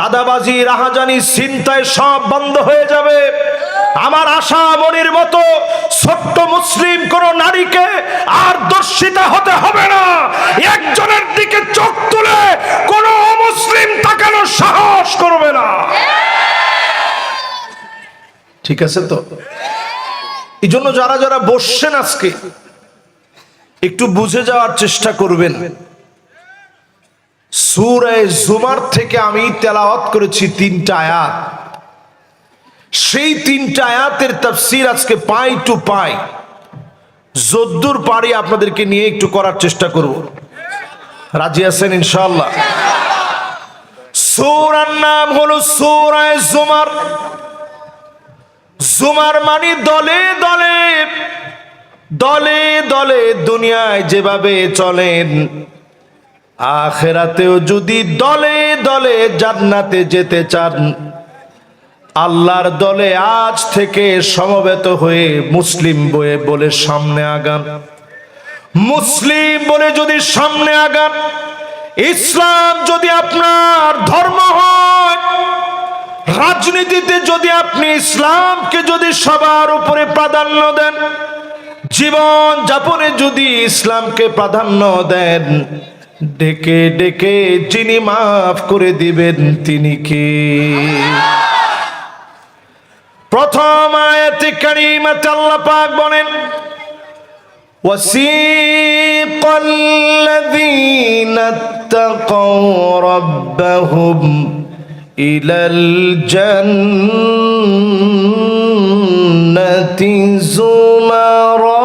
চাঁদাবাজি, রাহাজানি চিন্তায় সব বন্ধ হয়ে যাবে। আমার আশা মনির মতো ছোট্ট মুসলিম কোন নারীকে আর দর্শিতা হতে হবে না। একজনের দিকে চোখ তুলে কোন অমুসলিম তাকানোর সাহস করবে না। ঠিক আছে তো? এই জন্য যারা যারা বসছেন আজকে, একটু বুঝে যাওয়ার চেষ্টা করবেন। সুরায় জুমার থেকে আমি তেলাওয়াত করেছি তিনটা আয়াত। সেই তিনটা আয়াতের তাফসির আজকে পাই টু পাই। যদ্দুর পারি আপনাদেরকে নিয়ে একটু করার চেষ্টা করব। রাজি আছেন ইনশাআল্লাহ? সূরার নাম হলো সূরায়ে জুমার। জুমার মানে দলে দলে দলে দলে দুনিয়ায় যেভাবে চলেন আখেরাতেও যদি দলে দলে জান্নাতে যেতে চান, আল্লাহর দলে আজ থেকে সমবেত হয়ে মুসলিম বয়ে বলে সামনে আগান। মুসলিম বলে যদি সামনে আগান, ইসলাম যদি আপনার ধর্ম হয়, রাজনীতিতে যদি আপনি ইসলামকে যদি সবার উপরে প্রাধান্য দেন জীবন যাপনে যদি ইসলামকে প্রাধান্য দেন ডেকে ডেকে যিনি মাফ করে দিবেন তিনি কে প্রথম আয়াতে কারিমাতে আল্লাহ পাক বলেন وسيق الذين اتقوا ربهم إلى الجنة زمرا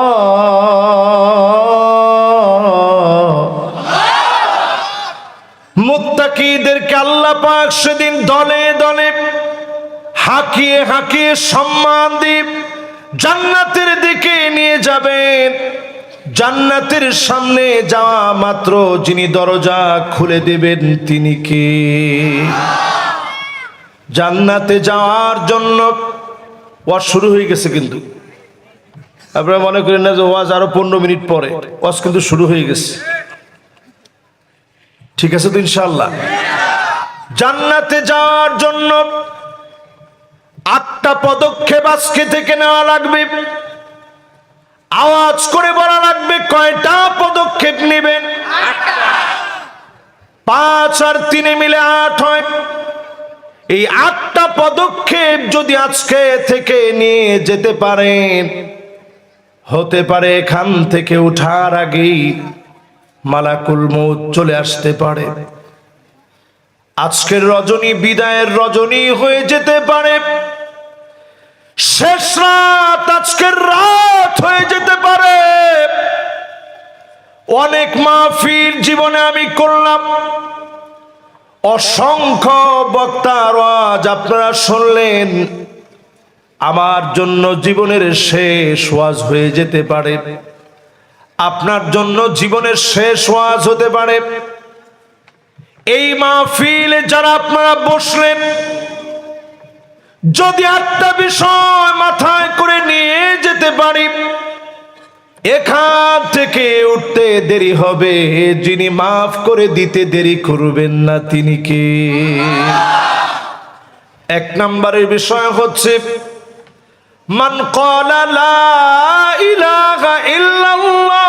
পাক সেদিন দলে দলে হাঁকিয়ে হাঁকিয়ে সম্মান দিব জান্নাতের দিকে নিয়ে যাবেন। জান্নাতের সামনে যাওয়া মাত্র যিনি দরজা খুলে দেবেন তিনি কে? জান্নাতে যাওয়ার জন্য ওয়াজ শুরু হয়ে গেছে কিন্তু। আপনারা মনে করেন না যে ওয়াজ আরও পনেরো মিনিট পরে, ওয়াজ কিন্তু শুরু হয়ে গেছে। ঠিক আছে তো ইনশাল্লাহ জান্নাতে যাওয়ার জন্য আটটা পদক্ষেপ আজকে থেকে নেওয়া লাগবে। আওয়াজ করে বলা লাগবে, কয়টা পদক্ষেপ নেবেন? পাঁচ আর তিনে মিলে আট হয়। এই আটটা পদক্ষেপ যদি আজকে থেকে নিয়ে যেতে পারেন, হতে পারে এখান থেকে উঠার আগেই মালাকুল মৌত চলে আসতে পারে। আজকের রজনী, বিদায়ের রজনী হয়ে যেতে পারে। শেষ রাত আজকের রাত হয়ে যেতে পারে। অনেক মাহফিল জীবনে আমি করলাম। অসংখ্য বক্তার আজ আপনারা শুনলেন। আমার জন্য জীবনের শেষ ওয়াজ হয়ে যেতে পারে। আপনার জন্য জীবনের শেষ ওয়াজ হতে পারে। এই মাহফিলে যারা আপনারা বসলেন, যদি একটা বিষয় মাথায় করে নিয়ে যেতে পারি, এখান থেকে উঠতে দেরি হবে। যিনি মাফ করে দিতে দেরি করবেন না তিনি কে? এক নম্বরের বিষয় হচ্ছে, মান ক্বালা লা ইলাহা ইল্লাল্লাহ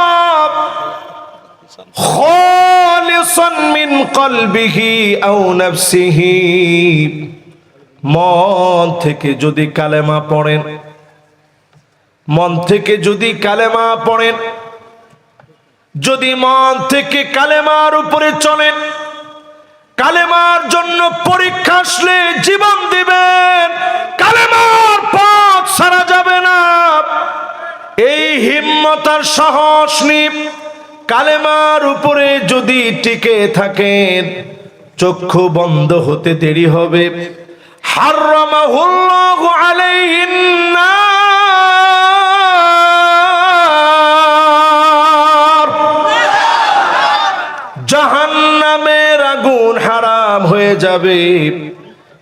মিন কলবিহি আও মন থেকে যদি কালেমা পড়েন, মন থেকে যদি কালেমা পড়েন, যদি মন থেকে কালেমার উপরে চলেন, কালেমার জন্য পরীক্ষা আসলে জীবন দিবেন, কালেমার পথ সারা যাবে না। এই হিম্মতার সাহস নিব কালেমার উপরে যদি টিকে থাকেন, চক্ষু বন্ধ হতে দেরি হবে। হারামাহুল্লাহু আলাইহিন জাহান্নামের আগুন হারাম হয়ে যাবে।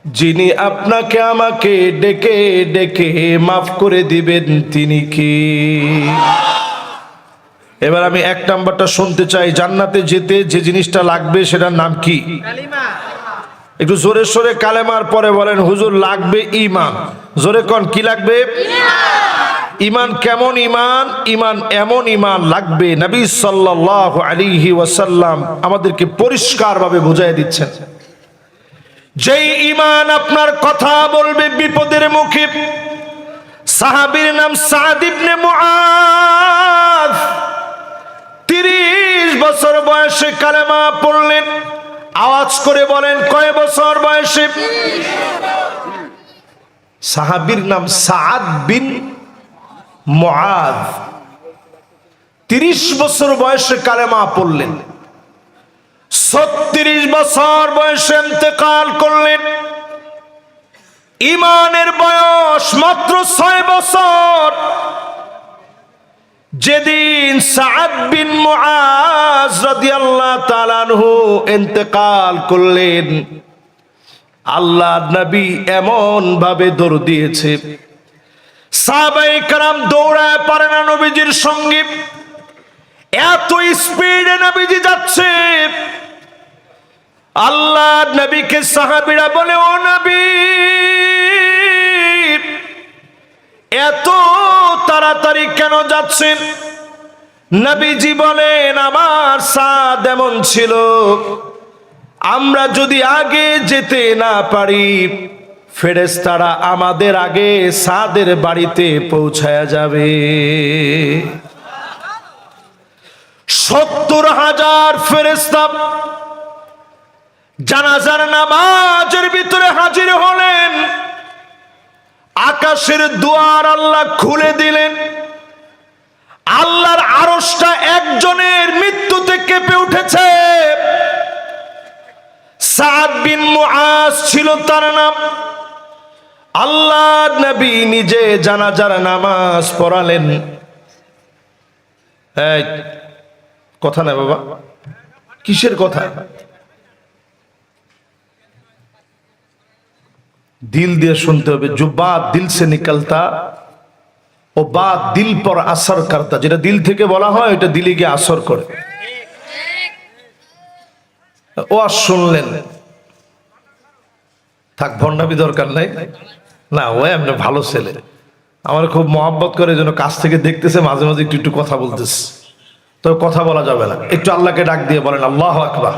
যিনি আপনাকে আমাকে ডেকে ডেকে মাফ করে দিবেন, তিনি কি? এবার আমি এক নাম্বারটা শুনতে চাই। জান্নাতে যেতে যে জিনিসটা লাগবে সেটার নাম কি? একটু জোরে সোরে কালেমার পরে বলেন হুজুর লাগবে ইমান জোরে কন কি লাগবে? ইমান কেমন ইমান ইমান এমন ইমান লাগবে নবী সাল্লাল্লাহু আলাইহি ওয়াসাল্লাম আমাদেরকে পরিষ্কারভাবে বুঝাই দিচ্ছেন। যেই ইমান আপনার কথা বলবে বিপদের মুখে সাহাবীর নাম সাদ ইবনে মুআজ। তিরিশ বছর বয়সে কালেমা পড়লেন। আওয়াজ করে বলেন, কয় বছর বয়সে? সাহাবীর নাম সাদ বিন মুআজ। তিরিশ বছর বয়সে কালেমা পড়লেন। ছত্রিশ বছর বয়সে ইন্তেকাল করলেন। ইমানের বয়স মাত্র ছয় বছর। যেদিন সাদ বিন মুআজ রাদিয়াল্লাহু ইন্তেকাল করলেন আল্লাহ নবী এমন ভাবে দৌড় দিয়েছে। কারাম দৌড়ায় সঙ্গে। স্পিডে যাচ্ছে। আল্লাহ নবীকে সাহাবিরা বলে, ও নবী এত তাড়াতাড়ি কেন যাচ্ছেন? নবীজি বলেন, আমার সাদ এমন ছিল, আমরা যদি আগে যেতে না পারি ফেরেস্তারা আমাদের আগে সাদের বাড়িতে পৌঁছায়া যাবে। সত্তর হাজার ফেরেস্তা জানাজার নামাজের ভিতরে হাজির হলেন। আকাশের দুয়ার আল্লাহ খুলে দিলেন। আল্লাহর আরসটা একজনের মৃত্যুতে কেঁপে উঠেছে। ছিল তার নাম। আল্লাহ নবী নিজে জানাজার নামাজ পড়ালেন। কথা না বাবা, কিসের কথা? দিল দিয়ে শুনতে হবে যে বা দিল সে নিকলতা ও বা দিল পর আসর করতা। যেটা দিল থেকে বলা হয় ওটা দিলে গিয়ে আসর করে। ও আর শুনলেন। থাক, ভণ্ডামি দরকার নাই। না, ও এমনি ভালো ছেলে। আমার খুব মহাব্বত করে যেন কাছ থেকে দেখতেছে, মাঝে মাঝে একটু একটু কথা বলতেছে। তো কথা বলা যাবে না। একটু আল্লাহকে ডাক দিয়ে বলেন, আল্লাহ আকবার।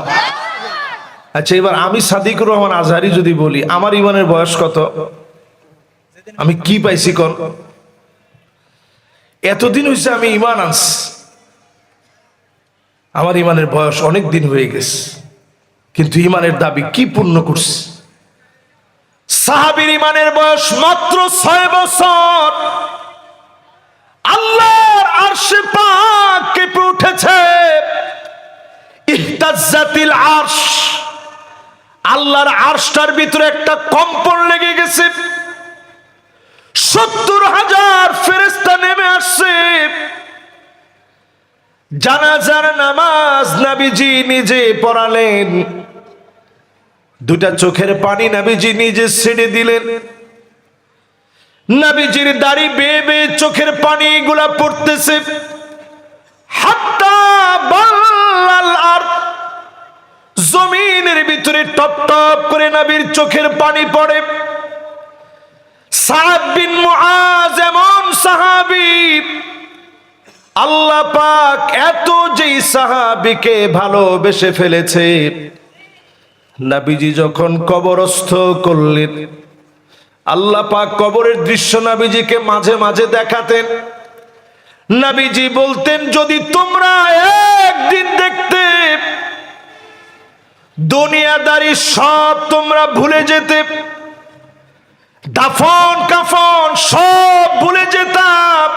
আচ্ছা এবার আমি সাদিকুর রহমান আজহারি যদি বলি, আমার ইমানের বয়স কত? আমি কি পাইছি কর এতদিন হয়েছে আমি ইমান আনস আমার ইমানের বয়স অনেক দিন হয়ে গেছে। কিন্তু ইমানের দাবি কি পূর্ণ করছে? সাহাবির ইমানের বয়স মাত্র ছয় বছর। আল্লাহর আরশে পাক কেঁপে উঠেছে। ইহতাজ্জাতিল আরশ। আল্লাহর আরশটার ভিতরে একটা কম্পন লেগে গেছে। সত্তর হাজার ফেরেস্তা নেমে আসছে। জানাজার নামাজ নাবিজি নিজে পড়ালেন। দুটা চোখের পানি নাবিজি নিজে ছেড়ে দিলেন। নাবিজির দাড়ি বেয়ে বেয়ে চোখের পানি গুলা পড়তেছে। হাত্তা বাল্লাল আর জমিনের ভিতরে টপ টপ করে নাবির চোখের পানি পড়ে। সাদ বিন মুআজ এমন সাহাবী, আল্লাহ পাক এত যেই সাহাবিকে ভালোবেসে ফেলেছে। নাবিজি যখন কবরস্থ করলেন, আল্লাহ পাক কবরের দৃশ্য নাবিজিকে মাঝে মাঝে দেখাতেন। নাবিজি বলতেন, যদি তোমরা একদিন দেখতে দুনিয়াদারি সব তোমরা ভুলে যেতে। দাফন, কাফন সব ভুলে যেতাম।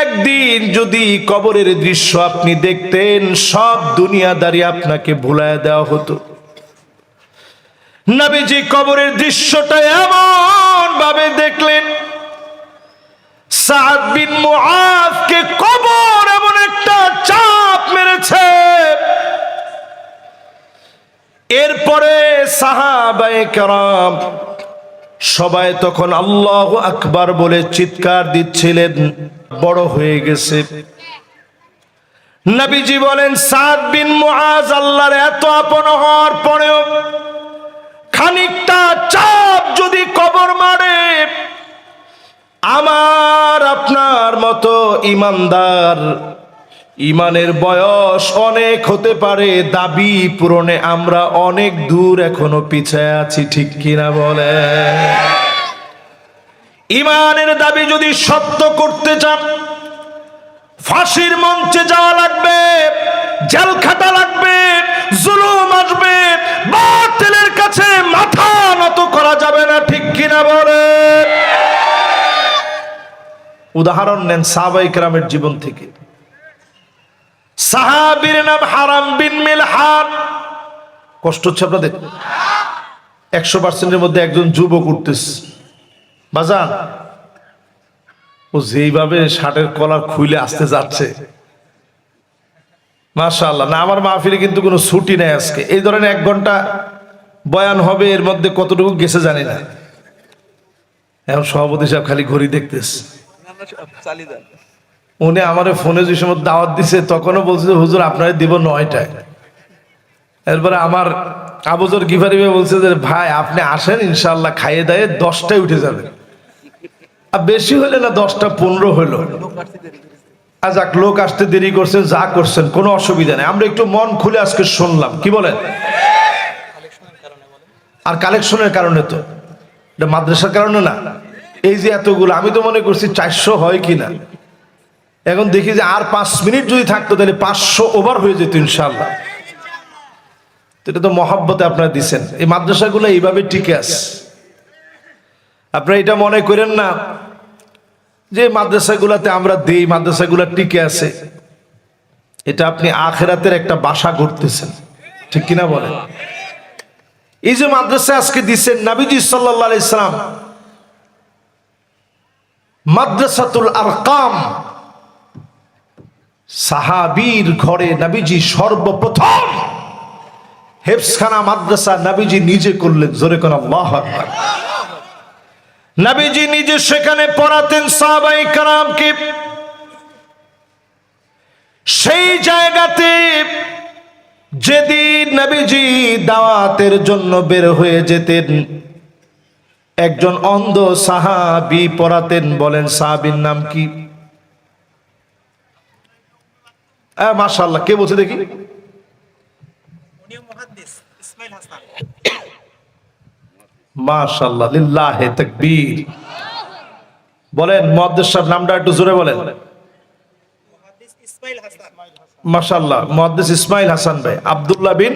একদিন যদি কবরের দৃশ্য আপনি দেখতেন, সব দুনিয়াদারি আপনাকে ভুলায় দেওয়া হতো। নবীজি কবরের দৃশ্যটা এমন ভাবে দেখলেন, সাদ বিন মুআজকে কবর এমন একটা চাপ এরপরে সাহাবায়ে কেরাম সবাই তখন আল্লাহ আকবার বলে চিৎকার দিচ্ছিলেন, বড় হয়ে গেছে। নবীজি বলেন, সাদ বিন মুআজ আল্লাহর এত আপন হওয়ার পরেও খানিকটা চাপ যদি কবর মারে, আমার আপনার মতো ইমানদার ইমানের বয়স অনেক হতে পারে, দাবি পূরণে আমরা অনেক দূর এখনও পিছায় আছি, ঠিক কিনা বলে? ইমানের দাবি যদি সত্য করতে চান, ফাঁসির মঞ্চে যাওয়া লাগবে, জেল লাগবে, জুলুম আসবে বাতিলের কাছে মাথা নত করা যাবে না, ঠিক কিনা বলে? উদাহরণ নেন সাহাবাই কেরামের জীবন থেকে। সাহাবীর নাম হারাম বিন মিলহান কষ্ট হচ্ছে আপনাদের? একশো পার্সেন্টের মধ্যে একজন যুবক উঠতেছে। বাজান, ও যেইভাবে শার্টের কলার খুইলে আসতে যাচ্ছে। মাশাআল্লাহ। না, আমার মাহফিলে কিন্তু কোনো ছুটি নেই আজকে। এই ধরনের এক ঘণ্টা বয়ান হবে, এর মধ্যে কতটুকু গেছে জানি না। এখন সভাপতি সাহেব খালি ঘড়ি দেখতেছে। চালিয়ে উনি আমার ফোনে যে সময় দাওয়াত দিছে, তখনও বলছে, হুজুর, আপনার দিব নয়টায়। এরপরে আমার আবুজর গিফারি ভাই বলছে যে, ভাই, আপনি আসেন ইনশাল্লাহ খাইয়ে দায়ে দশটায় উঠে যাবেন। আর বেশি হলে না দশটা পনেরো হলো আর যাক, লোক আসতে দেরি করছেন যা করছেন, কোনো অসুবিধা নেই। আমরা একটু মন খুলে আজকে শুনলাম, কি বলেন? আর কালেকশনের কারণে তো, এটা মাদ্রাসার কারণে না? এই যে এতগুলো, আমি তো মনে করছি চারশো হয় কি না এখন দেখি যে আর পাঁচ মিনিট যদি থাকতো, তাহলে পাঁচশো ওভার হয়ে যেত ইনশাল্লাহ এটা তো মহাব্বতে আপনারা দিচ্ছেন এই মাদ্রাসাগুলো এইভাবে টিকে আছে। আপনারা এটা মনে করেন না যে মাদ্রাসাগুলোতে আমরা দেই, মাদ্রাসাগুলো টিকে আছে। এটা আপনি আখেরাতের একটা বাসা করতেছেন ঠিক কিনা বলেন? এই যে মাদ্রাসা আজকে দিচ্ছেন নাবিজি সাল্লাহ ইসলাম মাদ্রাসাতুল আরকাম সাহাবীর ঘরে নবীজি সর্বপ্রথম হেফসখানা মাদ্রাসা নবীজি নিজে করলেন, জোরে কোন আকবার। নিজে সেখানে পড়াতেন সাহাবাই কারামকে। সেই জায়গাতে যেদিন নবীজি দাওয়াতের জন্য বের হয়ে যেতেন, একজন অন্ধ সাহাবি পড়াতেন, বলেন, সাহাবির নাম কি? মাশাল্লাহ কে বলছে দেখি? উনিও মুহাদ্দিস ইসমাইল হাসান। মাশাল্লাহ লিল্লাহে তাকবীর। বলেন মুহাদ্দিস সাহেব নামটা একটু জোরে বলেন। মুহাদ্দিস ইসমাইল হাসান। মাশাল্লাহ মুহাদ্দিস ইসমাইল হাসান ভাই আব্দুল্লাহ বিন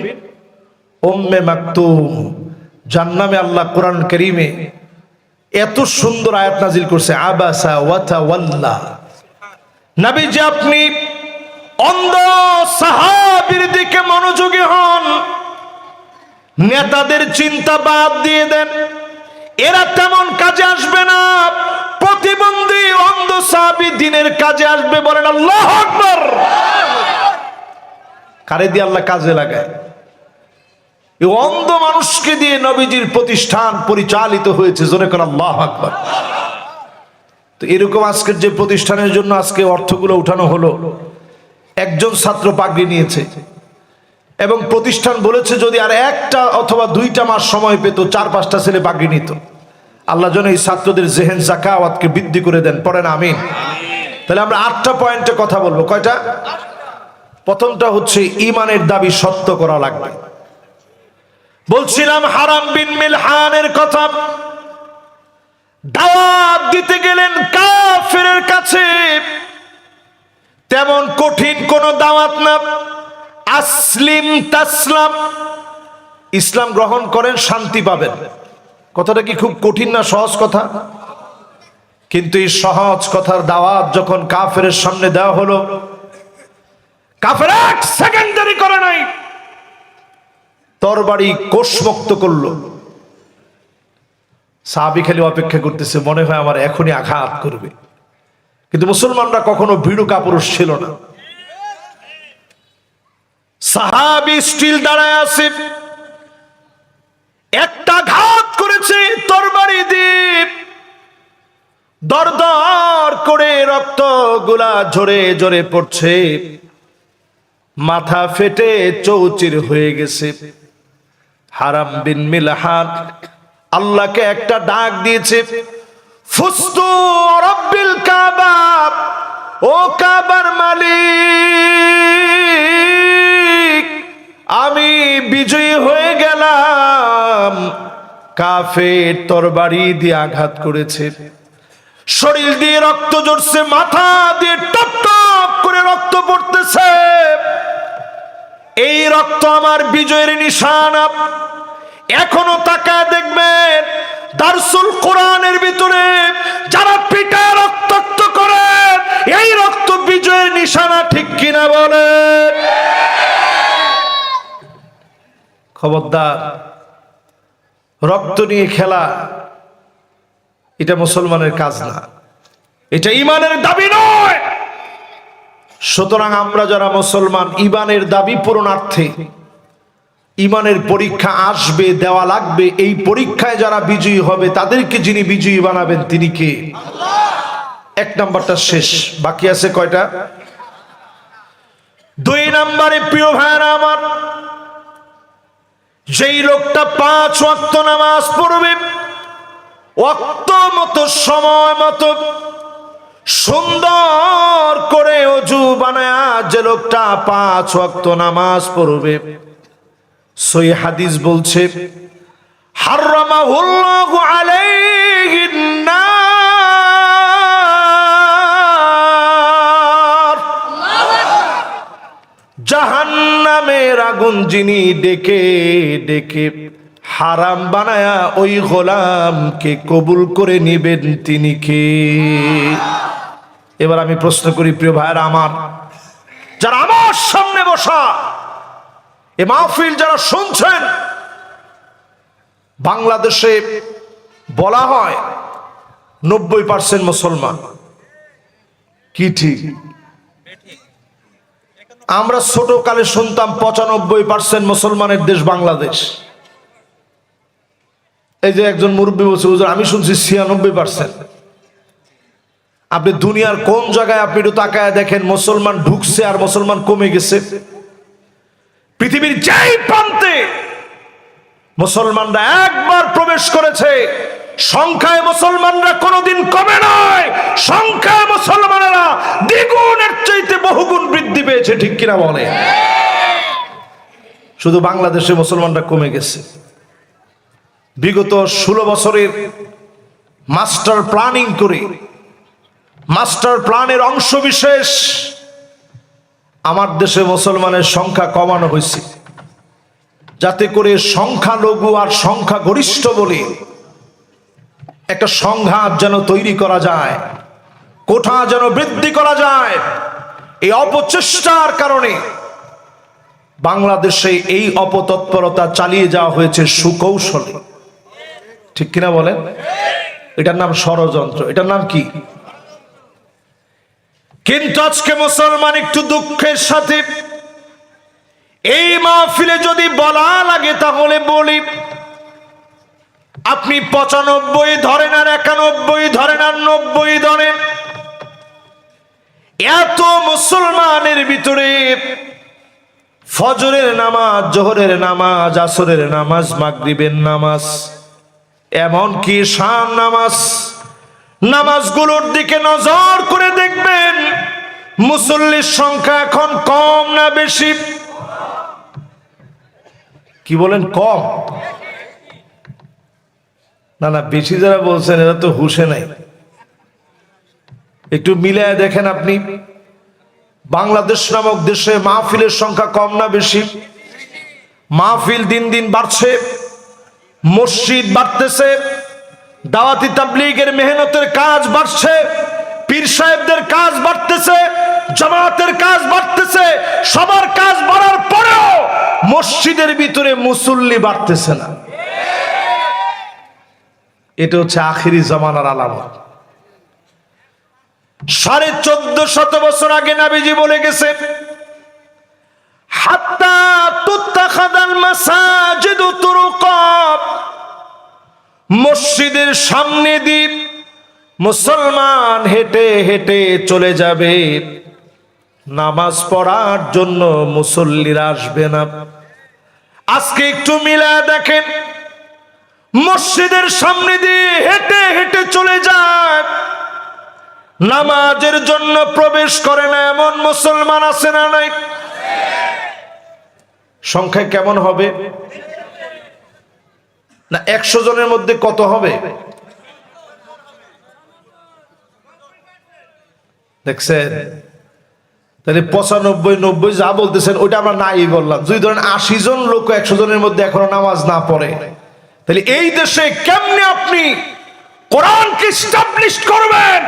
উম্মে মাকতুম। জান্নামে আল্লাহ কোরআন কারীমে এত সুন্দর আয়াত নাজিল করছে আবাসা ওয়াতা ওয়াল্লা নবী যে আপনি অন্ধ সাহাবীর দিকে মনোযোগী হন। নেতাদের চিন্তা বাদ দিয়ে দেন। এরা তেমন কাজে আসবে না। প্রতিবন্ধী অন্ধ সাহাবি দিনের কাজে আসবে বলেন আল্লাহ আকবার। কারে দিয়ে আল্লাহ কাজে লাগায়? এই অন্ধ মানুষকে দিয়ে নবীজির প্রতিষ্ঠান পরিচালিত হয়েছে, জোরে করে আল্লাহ আকবার। তো এরকম আজকের যে প্রতিষ্ঠানের জন্য আজকে অর্থগুলো উঠানো হলো একজন ছাত্র পাগড়ি নিয়েছে। এবং প্রতিষ্ঠান বলেছে যদি আর একটা অথবা দুইটা মাস সময় পেত, চার, পাঁচটা ছেলে পাগড়ি নিত। আল্লাহ যেন এই ছাত্রদের জেহেন, জাকাওয়াতকে বৃদ্ধি করে দেন। পড়েন, আমিন। তাহলে আমরা আটটা পয়েন্টে কথা বলব। কয়টা? প্রথমটা হচ্ছে ইমানের দাবি সত্য করা লাগবে। বলছিলাম হারাম বিন মিলহানের কথা। দাওয়াত দিতে গেলেন কাফেরের কাছে। তেমন কঠিন কোন দাওয়াত না। আসলিম তাসলাম। ইসলাম গ্রহণ করেন, শান্তি পাবেন। কথাটা কি খুব কঠিন না সহজ কথা? কিন্তু এই সহজ কথার দাওয়াত যখন কাফেরের সামনে দেওয়া হলো, কাফের এক সেকেন্ড দেরি করে নাই। তরবারি কোষমুক্ত করল। সাহাবি খালি অপেক্ষা করতেছে, মনে হয় আমার এখনই আঘাত করবে। কিন্তু মুসলমানরা কখনো ভিড়ু কাপুরুষ ছিল না। সাহাবি স্টিল দাঁড়ায় আছে। একটা ঘাত করেছে তরবারি দ্বীপ। দর দর করে রক্তগুলা ঝরে ঝরে পড়ছে। মাথা ফেটে চৌচির হয়ে গেছে। হারাম বিন মিলহান আল্লাহকে একটা ডাক দিয়েছে। ফুস্তু রব্বিল কাবা, ও কাবার মালিক, আমি বিজয়ী হয়ে গেলাম। কাফের তরবারি দিয়ে আঘাত করেছে। শরীর দিয়ে রক্ত জড়ছে মাথা দিয়ে টপ টপ করে রক্ত পড়তেছে। এই রক্ত আমার বিজয়ের নিশানা। এখনও তাকায় দেখবেন দারসুল কোরআনের ভিতরে যারা পিঠা রক্তাক্ত করে, এই রক্ত বিজয়ের নিশানা ঠিক কিনা বলে? খবরদার, রক্ত নিয়ে খেলা, এটা মুসলমানের কাজ না। এটা ইমানের দাবি নয়। সুতরাং আমরা যারা মুসলমান, ইমানের দাবি পূরণার্থে ইমানের পরীক্ষা আসবে, দেওয়া লাগবে। এই পরীক্ষায় যারা বিজয়ী হবে, তাদেরকে যিনি বিজয়ী বানাবেন, তিনি কে? এক নাম্বারটা শেষ। বাকি আছে কয়টা? দুই নাম্বারে, প্রিয় ভাইরা আমার, যেই লোকটা পাঁচ ওয়াক্ত নামাজ পড়বে, ওয়াক্ত মতো, সময় মতো, সুন্দর করে অজু বানায় যে লোকটা পাঁচ ওয়াক্ত নামাজ পড়বে সই হাদিস বলছে হাররামাহুল্লাহু আলাইহিন জাহান্নামের আগুন যিনি ডেকে ডেকে হারাম বানায়া ওই গোলামকে কবুল করে নিবেন তিনি কে? এবার আমি প্রশ্ন করি, প্রিয় ভাইরা আমার, যারা আমার সামনে বসা এ মাহফিল যারা শুনছেন, বাংলাদেশে বলা হয় নব্বই পার্সেন্ট মুসলমান। কি ঠিক? আমরা ছোট কালে শুনতাম পঁচানব্বই পার্সেন্ট মুসলমানের দেশ বাংলাদেশ। এই যে একজন মুরব্বী বলছে আমি শুনছি ছিয়ানব্বই পার্সেন্ট আপনি দুনিয়ার কোন জায়গায় আপনি একটু তাকায় দেখেন, মুসলমান ঢুকছে আর মুসলমান কমে গেছে। পৃথিবীর যেই প্রান্তে মুসলমানরা একবার প্রবেশ করেছে, সংখ্যায় মুসলমানরা কোনোদিন কমে নয়। সংখ্যায় মুসলমানেরা দ্বিগুণের চাইতে বহুগুণ বৃদ্ধি পেয়েছে, ঠিক কিনা বলে শুধু বাংলাদেশে মুসলমানরা কমে গেছে। বিগত ষোলো বছরের মাস্টার প্ল্যানিং করে, মাস্টার প্ল্যানের অংশ বিশেষ আমার দেশে মুসলমানের সংখ্যা কমানো হয়েছে। যাতে করে সংখ্যালঘু আর সংখ্যা গরিষ্ঠ বলে একটা সংঘাত যেন তৈরি করা যায়, কোঠা যেন বৃদ্ধি করা যায়, এই অপচেষ্টার কারণে বাংলাদেশে এই অপতৎপরতা চালিয়ে যাওয়া হয়েছে সুকৌশলে। ঠিক কিনা বলেন? এটার নাম ষড়যন্ত্র। এটার নাম কি? কিন্তু আজকে মুসলমান একটু দুঃখের সাথে, এই মাহফিলে যদি বলা লাগে তাহলে বলি, আপনি পঁচানব্বই ধরেন আর একানব্বই ধরেন আর নব্বই ধরেন। এত মুসলমানের ভিতরে ফজরের নামাজ, জোহরের নামাজ, আসরের নামাজ, মাগরিবের নামাজ এমন কি শাম নামাজ নামাজগুলোর দিকে নজর করে দেখবেন, মুসল্লির সংখ্যা এখন কম না বেশি। কি বলেন, কম? না না, বেশি যারা বলছেন, এরা তো হুশে নাই। একটু মিলায় দেখেন আপনি, বাংলাদেশ নামক দেশে মাহফিলের সংখ্যা কম না বেশি। মাহফিল দিন দিন বাড়ছে, মসজিদ বাড়তেছে দাওয়াতি তাবলিগের মেহনতের কাজ বাড়ছে, পীর সাহেবদের কাজ বাড়তেছে, জামাতের কাজ বাড়তেছে, সবার কাজ বাড়ার পরেও মসজিদের ভিতরে মুসল্লি বাড়তেছে না। এটা হচ্ছে আখিরি জামানার আলামত। সাড়ে চোদ্দ শত বছর আগে নাবিজি বলে গেছে হাত্তা তুত্তাখাদাল মাসাজিদু তুরুকাত মসজিদের সামনে দ্বীপ মুসলমান হেঁটে হেঁটে চলে যাবে। নামাজ পড়ার জন্য মুসল্লিরা আসবে না। আজকে একটু মিলা দেখেন, মসজিদের সামনে দিয়ে হেঁটে হেঁটে চলে যায়। নামাজের জন্য প্রবেশ করে না এমন মুসলমান আছে না নাই? সংখ্যা কেমন হবে? না, একশো জনের মধ্যে কত হবে? দেখছেন? তাহলে পঁচানব্বই, নব্বই যা বলতেছেন, ওইটা আমরা নাই বললাম। যদি ধরেন আশি জন লোক একশো জনের মধ্যে এখনও নামাজ না পড়ে, তাহলে এই দেশে কেমনে আপনি কোরআনকে স্টাবলিশ করবেন?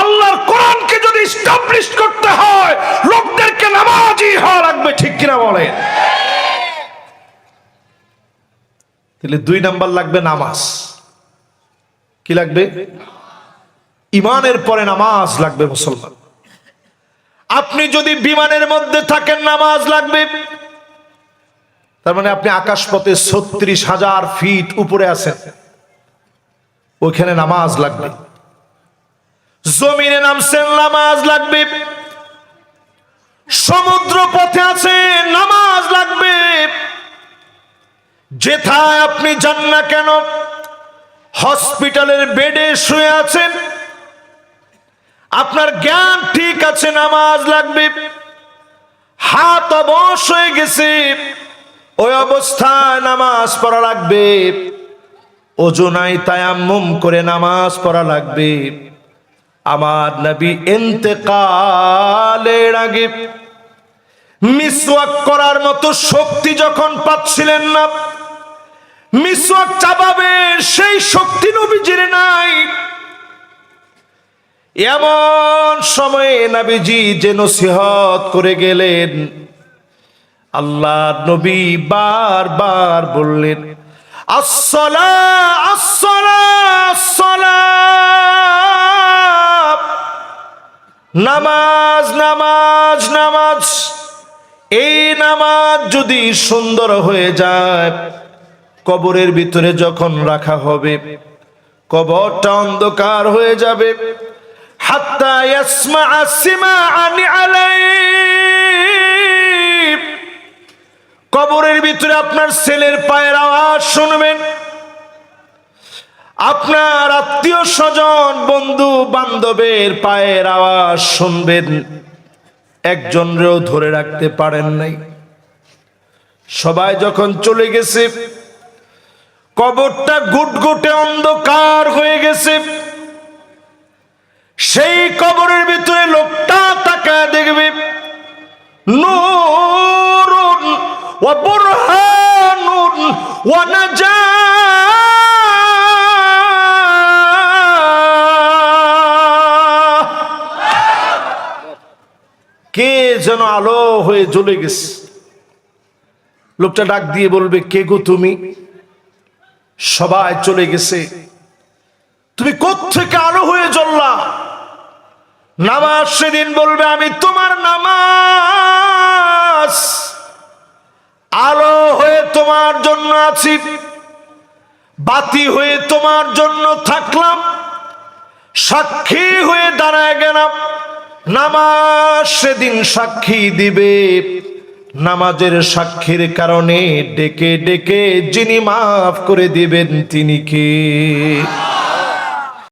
আল্লাহর কোরআনকে যদি স্টাবলিশ করতে হয়, লোকদেরকে নামাজই হওয়া লাগবে, ঠিক কিনা বলেন? তাহলে দুই নাম্বার লাগবে নামাজ। কি লাগবে? ইমানের পরে নামাজ লাগবে মুসলমান। আপনি যদি বিমানের মধ্যে থাকেন, নামাজ লাগবে। তার মানে আপনি আকাশপথে ছত্রিশ হাজার ফিট উপরে আছেন। ওইখানে নামাজ লাগবে। জমিনে নামছেন, নামাজ লাগবে। সমুদ্র পথে আছে নামাজ লাগবে। যেথায় আপনি যান না কেন, হসপিটালের বেডে শুয়ে আছেন। আপনার জ্ঞান ঠিক আছে, নামাজ লাগবে। হাত অবশ হয়ে গেছে। ওই অবস্থায় নামাজ পড়া লাগবে। ওজনাই তায়াম্মুম করে নামাজ পড়া লাগবে। আমার নবী এতেকালের আগে মিসওয়াক করার মতো শক্তি যখন পাচ্ছিলেন না মিসওয়াক চাবাবে, সেই শক্তি নবীজির নাই। এমন সময়ে নবীজি যে নসিহত করে গেলেন আল্লাহ নবী বারবার বললেন আসলা আসলা আসলা নামাজ নামাজ নামাজ। এই নামাজ যদি সুন্দর হয়ে যায় কবরের ভিতরে যখন রাখা হবে, কবরটা অন্ধকার হয়ে যাবে। কবরের ভিতরে আপনার ছেলের পায়ের আওয়াজ শুনবেন। আপনার আত্মীয় স্বজন, বন্ধু বান্ধবের পায়ের আওয়াজ শুনবেন। একজনরেও ধরে রাখতে পারেন নাই। সবাই যখন চলে গেছে কবরটা গুটগুটে অন্ধকার হয়ে গেছে। সেই কবরের ভিতরে লোকটা তাকা দেখবে। কে যেন আলো হয়ে জ্বলে গেছে। লোকটা ডাক দিয়ে বলবে, কে গো তুমি? সবাই চলে গেছে। তুমি কোত্থেকে আলো হয়ে জ্বললা? নামাজ সেদিন বলবে, আমি তোমার নামাজ। আলো হয়ে তোমার জন্য আছি। বাতি হয়ে তোমার জন্য থাকলাম। সাক্ষী হয়ে দাঁড়ায় গেলাম। নামাজ সেদিন সাক্ষী দিবে। নামাজের সাক্ষীর কারণে ডেকে ডেকে যিনি মাফ করে দিবেন তিনি কে?